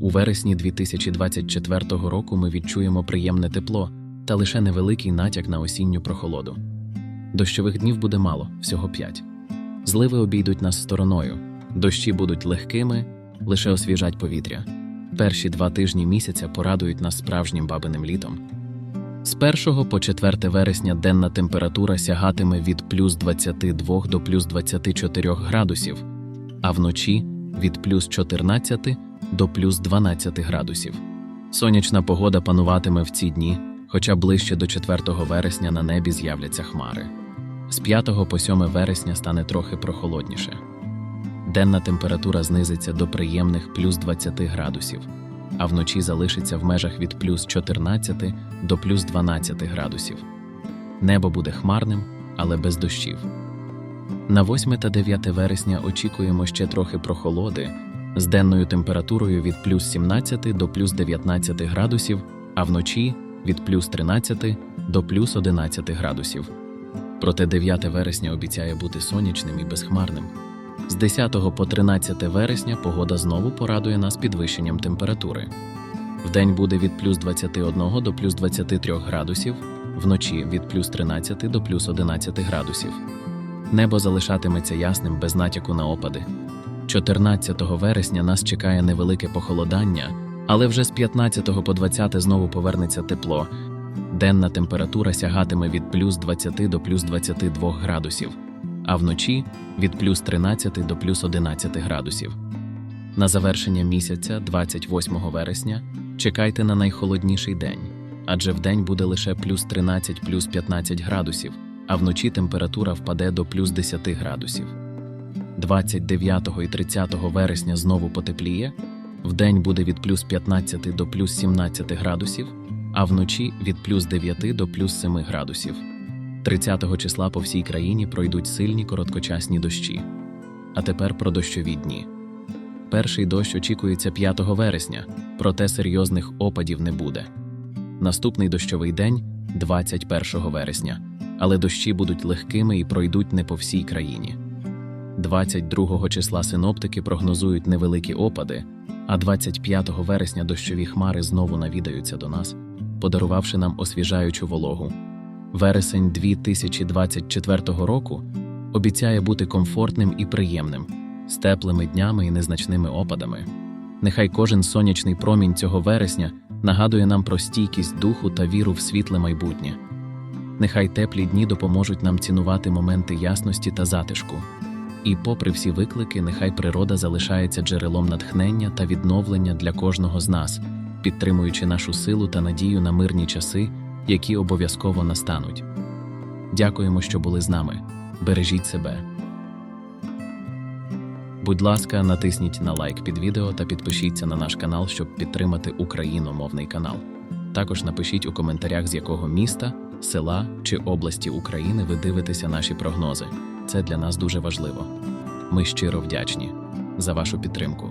У вересні 2024 року ми відчуємо приємне тепло та лише невеликий натяк на осінню прохолоду. Дощових днів буде мало, всього п'ять. Зливи обійдуть нас стороною, дощі будуть легкими, лише освіжать повітря. Перші два тижні місяця порадують нас справжнім бабиним літом. З 1 по 4 вересня денна температура сягатиме від плюс 22 до плюс 24 градусів, а вночі від плюс 14 до плюс 12 градусів. Сонячна погода пануватиме в ці дні, хоча ближче до 4 вересня на небі з'являться хмари. З 5 по 7 вересня стане трохи прохолодніше. Денна температура знизиться до приємних плюс 20 градусів, а вночі залишиться в межах від плюс 14 до плюс 12 градусів. Небо буде хмарним, але без дощів. На 8 та 9 вересня очікуємо ще трохи прохолоди з денною температурою від плюс 17 до плюс 19 градусів, а вночі від плюс 13 до плюс 11 градусів. Проте 9 вересня обіцяє бути сонячним і безхмарним. З 10 по 13 вересня погода знову порадує нас підвищенням температури. Вдень буде від плюс 21 до плюс 23 градусів, вночі від плюс 13 до плюс 11 градусів. Небо залишатиметься ясним без натяку на опади. 14 вересня нас чекає невелике похолодання, але вже з 15 по 20 знову повернеться тепло. Денна температура сягатиме від плюс 20 до плюс 22 градусів, а вночі від плюс 13 до плюс 11 градусів. На завершення місяця, 28 вересня, чекайте на найхолодніший день, адже вдень буде лише плюс 13 плюс 15 градусів, а вночі температура впаде до плюс 10 градусів. 29 і 30 вересня знову потепліє, вдень буде від плюс 15 до плюс 17 градусів, а вночі від плюс 9 до плюс 7 градусів. 30 числа по всій країні пройдуть сильні короткочасні дощі. А тепер про дощові дні. Перший дощ очікується 5 вересня, проте серйозних опадів не буде. Наступний дощовий день 21 вересня, але дощі будуть легкими і пройдуть не по всій країні. 22 числа синоптики прогнозують невеликі опади, а 25 вересня дощові хмари знову навідаються до нас, подарувавши нам освіжаючу вологу. Вересень 2024 року обіцяє бути комфортним і приємним, з теплими днями і незначними опадами. Нехай кожен сонячний промінь цього вересня нагадує нам про стійкість духу та віру в світле майбутнє. Нехай теплі дні допоможуть нам цінувати моменти ясності та затишку. І, попри всі виклики, нехай природа залишається джерелом натхнення та відновлення для кожного з нас, підтримуючи нашу силу та надію на мирні часи, які обов'язково настануть. Дякуємо, що були з нами. Бережіть себе. Будь ласка, натисніть на лайк під відео та підпишіться на наш канал, щоб підтримати україномовний канал. Також напишіть у коментарях, з якого міста, села чи області України ви дивитеся наші прогнози. Це для нас дуже важливо. Ми щиро вдячні за вашу підтримку.